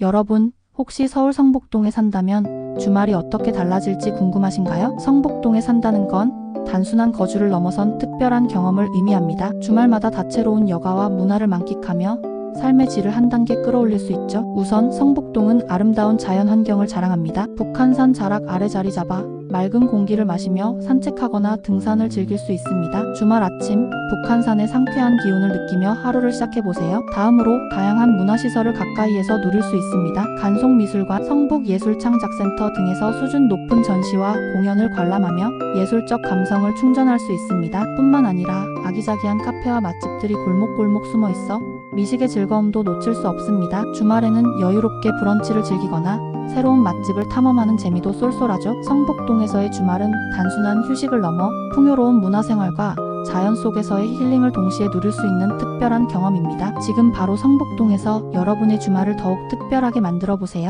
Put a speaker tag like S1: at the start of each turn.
S1: 여러분, 혹시 서울 성북동에 산다면 주말이 어떻게 달라질지 궁금하신가요? 성북동에 산다는 건 단순한 거주를 넘어선 특별한 경험을 의미합니다. 주말마다 다채로운 여가와 문화를 만끽하며 삶의 질을 한 단계 끌어올릴 수 있죠. 우선 성북동은 아름다운 자연 환경을 자랑합니다. 북한산 자락 아래 자리 잡아 맑은 공기를 마시며 산책하거나 등산을 즐길 수 있습니다. 주말 아침 북한산의 상쾌한 기운을 느끼며 하루를 시작해 보세요. 다음으로 다양한 문화시설을 가까이에서 누릴 수 있습니다. 간송미술관, 성북예술창작센터 등에서 수준 높은 전시와 공연을 관람하며 예술적 감성을 충전할 수 있습니다. 뿐만 아니라 아기자기한 카페와 맛집들이 골목골목 숨어 있어 미식의 즐거움도 놓칠 수 없습니다. 주말에는 여유롭게 브런치를 즐기거나 새로운 맛집을 탐험하는 재미도 쏠쏠하죠. 성북동에서의 주말은 단순한 휴식을 넘어 풍요로운 문화생활과 자연 속에서의 힐링을 동시에 누릴 수 있는 특별한 경험입니다. 지금 바로 성북동에서 여러분의 주말을 더욱 특별하게 만들어 보세요.